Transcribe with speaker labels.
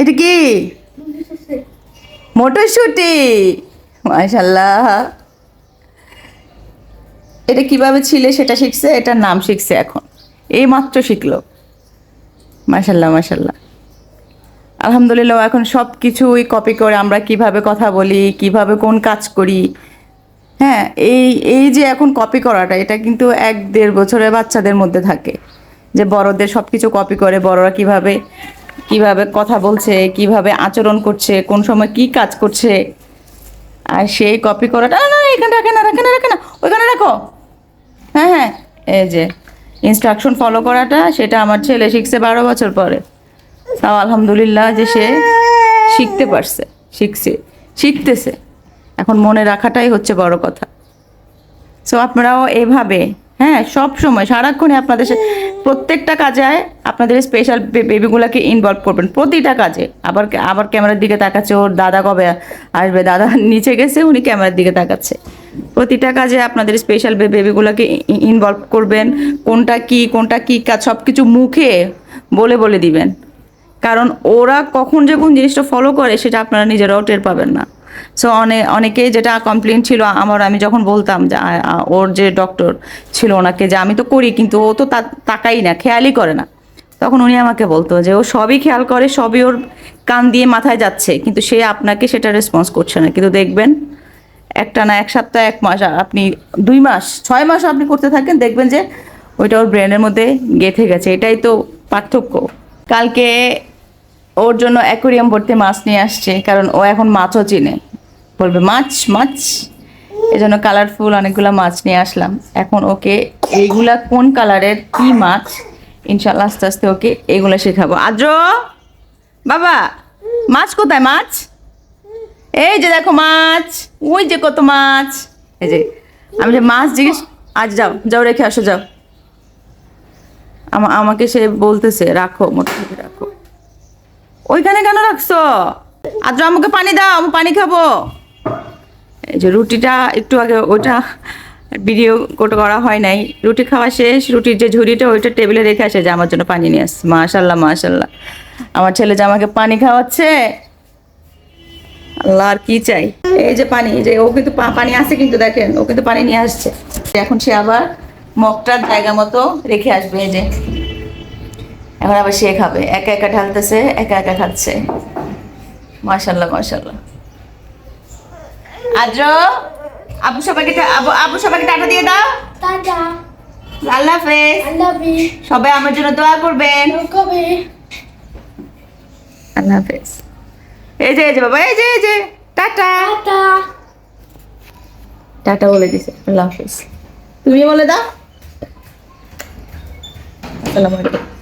Speaker 1: এটা কি? মটরশুটি। মাশাল্লাহ এটা কীভাবে ছিলে সেটা শিখছে, এটার নাম শিখছে এখন। এই মাত্র শিখলো। মাশাল্লাহ মাশাল্লাহ আলহামদুলিল্লাহ, এখন সব কিছুই কপি করে আমরা কীভাবে কথা বলি, কীভাবে কোন কাজ করি। হ্যাঁ এই এই যে এখন কপি করাটা, এটা কিন্তু এক দেড় বছরের বাচ্চাদের মধ্যে থাকে। যে বড়দের সব কিছু কপি করে, বড়রা কীভাবে কীভাবে কথা বলছে, কীভাবে আচরণ করছে, কোন সময় কি কাজ করছে, আর সেই কপি করাটা না এখানে রাখে না রাখে না রাখে না, ওইখানে রাখো। হ্যাঁ হ্যাঁ এই যে ইনস্ট্রাকশন ফলো করাটা, সেটা আমার ছেলে শিখছে বারো বছর পরে। তাও আলহামদুলিল্লাহ যে সে শিখতে পারছে, শিখছে, শিখতেছে। এখন মনে রাখাটাই হচ্ছে বড় কথা। সো আপনারাও এভাবে হ্যাঁ সব সময়। সারাক্ষণই আপনাদের প্রত্যেকটা কাজে আপনাদের স্পেশাল বেবিগুলোকে ইনভলভ করবেন প্রতিটা কাজে। আবার আবার ক্যামেরার দিকে তাকাচ্ছে, ওর দাদা কবে আসবে? দাদা নিচে গেছে, উনি ক্যামেরার দিকে তাকাচ্ছে। প্রতিটা কাজে আপনাদের স্পেশাল বেবিগুলোকে ইনভলভ করবেন। কোনটা কি কোনটা কি কাজ সব কিছু মুখে বলে বলে দিবেন। কারণ ওরা কখন যে কোন জিনিসটা ফলো করে, সেটা আপনারা নিজেরাও টের পাবেন না। সো অনেক অনেকেই যেটা কমপ্লেন ছিল, আমার, আমি যখন বলতাম যে ওর যে ডক্টর ছিল ওনাকে যে আমি তো করি, কিন্তু ও তো তাকাই না, খেয়ালই করে না। তখন উনি আমাকে বলতো যে, ও সবই খেয়াল করে, সবই ওর কান দিয়ে মাথায় যাচ্ছে, কিন্তু সে আপনাকে সেটা রেসপন্স করছে না। কিন্তু দেখবেন, একটা না এক সপ্তাহ, এক মাস আপনি দুই মাস, ছয় মাস আপনি করতে থাকেন, দেখবেন যে ওইটা ওর ব্রেনের মধ্যে গেঁথে গেছে। এটাই তো পার্থক্য। কালকে ওর জন্য অ্যাকোরিয়াম ভর্তি মাছ নিয়ে আসছে, কারণ ও এখন মাছও চিনে। বলবে, মাছ মাছ। এই জন্য কালারফুল অনেকগুলো মাছ নিয়ে আসলাম। এখন ওকে এইগুলা কোন কালারের কি মাছ? ইনশাল্লাহ আস্তে আস্তে ওকে এগুলো শেখাবো। আদ্র, বাবা, মাছ কোথায়, মাছ? এই যে দেখো মাছ, ওই যে কত মাছ। এই যে, আমি যে মাছ জিজ্ঞেস, আজ যাও যাও রেখে আসো, যাও। আমা- আমাকে সে বলতেছে, রাখো মোটামুটি রাখো। ওইখানে কেন রাখছো? আজ আমাকে পানি দাও, আমি পানি খাব। এই যে রুটিটা একটু আগে ওটা ভিডিও করা হয় নাই। রুটি খাওয়া শেষ, রুটির যে ঝুড়িটা ওইটা টেবিলে রেখে আসে যে আমার জন্য পানি নিয়ে আসছে। মাশাল্লাহ মাশাল্লাহ। আমার ছেলে যে আমাকে পানি খাওয়াচ্ছে, আল্লাহ আর কি চাই। এই যে পানি যে ও কিন্তু পানি আছে কিন্তু দেখেন, ও কিন্তু পানি নিয়ে আসছে। এখন সে আবার মগটার জায়গা মতো রেখে আসবে, এই যে। এখন আবার সে খাবে। একা একা ঢালতেছে, একা একা খাচ্ছে। মাশাল্লাহ মাশাল্লাহ। আদ্র আবু সবাইকে টা- আবু আবু সবাইকে টাটা দিয়ে দাও।
Speaker 2: Tada!
Speaker 1: আল্লাহ হাফেজ।
Speaker 2: love you.
Speaker 1: সবাই আমার জন্য দোয়া করবেন. আল্লাহ হাফেজ। এই যে এই যে বাবা এই যে এই যে। টাটা।
Speaker 2: Tata.
Speaker 1: টাটা বলে দিছে। আল্লাহ হাফেজ। তুমি বলে দাও। আসসালামু আলাইকুম।